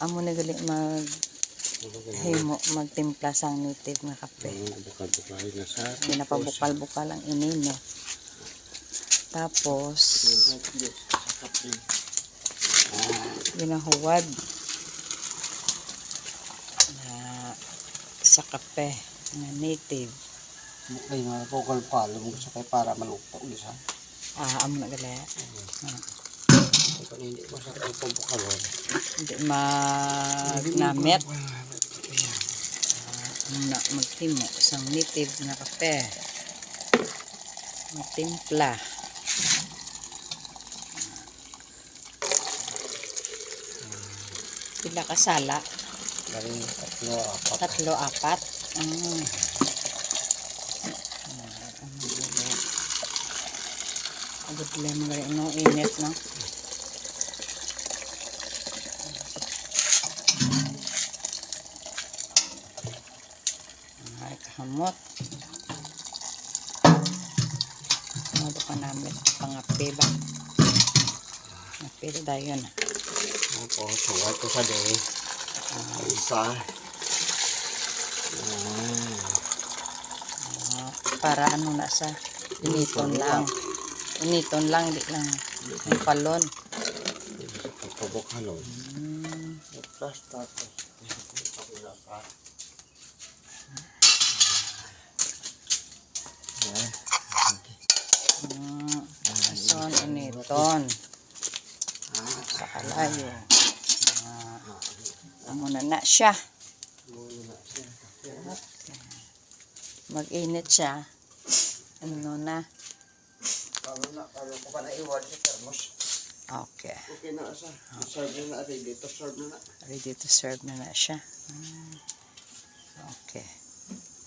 amo na gali mag himo magtimpla sang native nga kape. Pinapabukal-bukal ang inino. Tapos, ginahuwad na sa kape na native. Ay, mga bukal-bukal mo sa kay para malukto isa. Ah, amo na gali. Kung hindi sa kay bukal Hindi magnamit. Muna maghimo sang native nga kape. Magtimpla. Pila ka sala? Dari tatlo, apat. Tatlo, apat. Mm. Abot lang mga rin, no? Init, no? Ay, kahamot. Ano pa namin? Pangapi ba? Napil tayo na. Opo, suwat ko sa day. Isa. Ah, para ano na sa initon lang. Initon lang, di lang. Yung palon. Sa pabukalon. Mm. Plus tapos. Mm. Son, initon. Sa kalayo. Ah, amo na siya. Mag-init siya. Ano na? Okay. Okay na sa. Serve na na, ready to serve na na. Ready to serve na na siya. Mm.